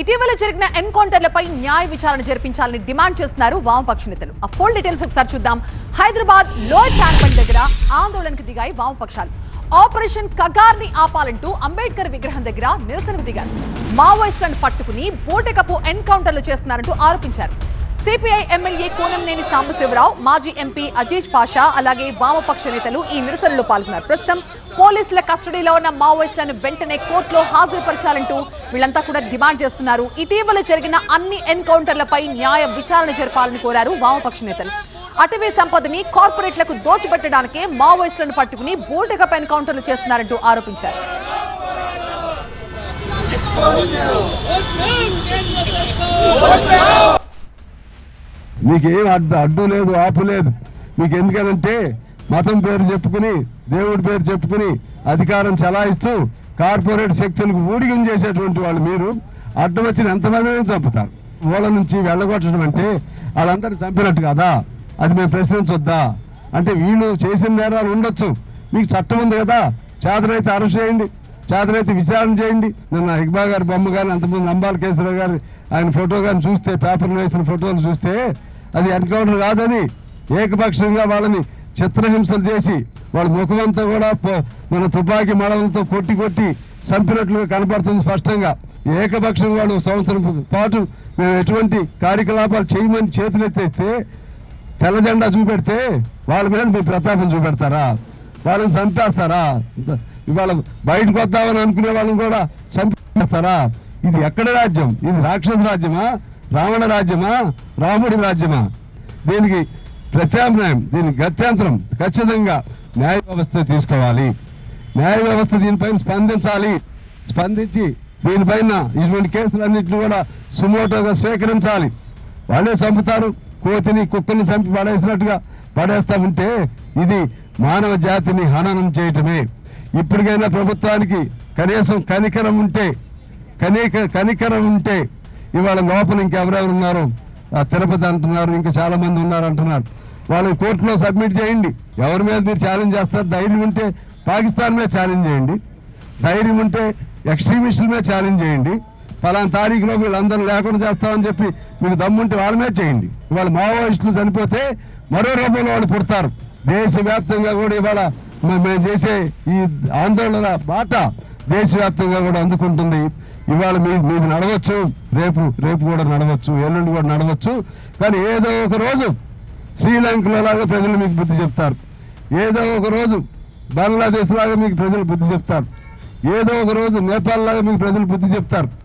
ఇటీవల జరిగిన ఎన్కౌంటర్లపై న్యాయ విచారణ జరిపించాలని డిమాండ్ చేస్తున్నారు వామపక్ష నేతలు. ఆ ఫుల్ డీటెయిల్స్ ఒకసారి చూద్దాం. హైదరాబాద్ లోయర్ ట్యాంక్బండ్ దగ్గర ఆందోళనకు దిగాయి వామపక్షాలు. ఆపరేషన్ కగార్ని ఆపాలంటూ అంబేద్కర్ విగ్రహం దగ్గర నిరసనకు దిగారు. మావోయిస్టులను పట్టుకుని బూటకపు ఎన్కౌంటర్లు చేస్తున్నారంటూ ఆరోపించారు. సిపిఐ ఎమ్మెల్యే కోనంనేని సాంబశివరావు మాజీ ఎంపీ అజీజ్ పాషా అలాగే వామపక్ష నేతలు ఈ నిరసనలో పాల్గొన్నారు. ప్రస్తుతం పోలీసుల కస్టడీలో ఉన్న మావోయిస్టులను వెంటనే కోర్టులో హాజరుపరచాలంటూ వీళ్ళంతా కూడా డిమాండ్ చేస్తున్నారు. ఇటీవల జరిగిన అన్ని ఎన్కౌంటర్లపై న్యాయ విచారణ జరపాలని కోరారు వామపక్ష నేతలు. అటవీ సంపదని కార్పొరేట్లకు దోచిపెట్టడానికే మావోయిస్టులను పట్టుకుని బూటకపు ఎన్కౌంటర్లు చేస్తున్నారంటూ ఆరోపించారు. మీకు ఏం అడ్డు అడ్డు లేదు ఆపు లేదు. మీకు ఎందుకనంటే మతం పేరు చెప్పుకుని దేవుడి పేరు చెప్పుకుని అధికారం చలాయిస్తూ కార్పొరేట్ శక్తులకు ఊడిగం చేసేటువంటి వాళ్ళు మీరు. అడ్డు వచ్చిన ఎంతమందిని చంపుతారు? ఊళ్ళ నుంచి వెళ్ళగొట్టడం అంటే వాళ్ళందరూ చంపినట్టు కదా? అది మేము ప్రశ్నించొద్దా? అంటే వీళ్ళు చేసిన నేరాలు ఉండొచ్చు. మీకు చట్టం ఉంది కదా? చేతనైతే అరెస్ట్ చేయండి. చేతనైతే విచారణ చేయండి. నిన్న ఇక్బా గారి బొమ్మ కానీ అంతకుముందు అంబాల కేసరావు గారి ఆయన ఫోటో కానీ చూస్తే పేపర్లో వేసిన ఫోటోలు చూస్తే అది ఎన్కౌంటర్ కాదు అది. ఏకపక్షంగా వాళ్ళని చిత్రహింసలు చేసి వాళ్ళ ముఖమంతా కూడా మన తుపాకీ మడలతో కొట్టి కొట్టి చంపినట్లుగా కనపడుతుంది స్పష్టంగా. ఏకపక్షంగా వాళ్ళు సంవత్సరం పాటు మేము ఎటువంటి కార్యకలాపాలు చేయమని చేతులెత్తేస్తే తెల్ల జెండా చూపెడితే వాళ్ళ మీద మీ ప్రతాపం చూపెడతారా? వాళ్ళని చంపేస్తారా? ఇవాళ బయటకు వద్దామని అనుకునే వాళ్ళని కూడా చంపేస్తారా? ఇది ఎక్కడ రాజ్యం? ఇది రాక్షస రాజ్యమా? రావణ రాజ్యమా? రాముడి రాజ్యమా? దీనికి ప్రత్యామ్నాయం దీనికి గత్యంతరం ఖచ్చితంగా న్యాయ వ్యవస్థ తీసుకోవాలి. న్యాయ వ్యవస్థ దీనిపైన స్పందించాలి. స్పందించి దీనిపైన ఇటువంటి కేసులన్నింటినీ కూడా సుమోటోగా స్వీకరించాలి. వాళ్ళే చంపుతారు. కోతిని కుక్కని చంపి పడేసినట్టుగా పడేస్తా ఉంటే ఇది మానవ జాతిని హననం చేయటమే. ఇప్పటికైనా ప్రభుత్వానికి కనీసం కనికరం ఉంటే కనిక కనికరం ఉంటే ఇవాళ లోపల ఇంకెవరెవరు ఉన్నారు ఆ తిరుపతి అంటున్నారు ఇంకా చాలా మంది ఉన్నారు అంటున్నారు. వాళ్ళని కోర్టులో సబ్మిట్ చేయండి. ఎవరి మీద మీరు ఛాలెంజ్ చేస్తారు? ధైర్యం ఉంటే పాకిస్తాన్ మీద ఛాలెంజ్ చేయండి. ధైర్యం ఉంటే ఎక్స్ట్రీమిస్టుల మీద ఛాలెంజ్ చేయండి. ఫలానా తారీఖులో వీళ్ళందరూ లేకుండా చేస్తామని చెప్పి మీకు దమ్ముంటే వాళ్ళ మీద చేయండి. ఇవాళ మావోయిస్టులు చనిపోతే మరో రూపంలో వాళ్ళు పుడతారు. దేశవ్యాప్తంగా కూడా ఇవాళ మేము చేసే ఈ ఆందోళన బాట దేశవ్యాప్తంగా కూడా అందుకుంటుంది. ఇవాళ మీ మీది నడవచ్చు రేపు రేపు కూడా నడవచ్చు ఎల్లుండి కూడా నడవచ్చు. కానీ ఏదో ఒక రోజు శ్రీలంకలో లాగా ప్రజలు మీకు బుద్ధి చెప్తారు. ఏదో ఒక రోజు బంగ్లాదేశ్ లాగా మీకు ప్రజలు బుద్ధి చెప్తారు. ఏదో ఒక రోజు నేపాల్ లాగా మీకు ప్రజలు బుద్ధి చెప్తారు.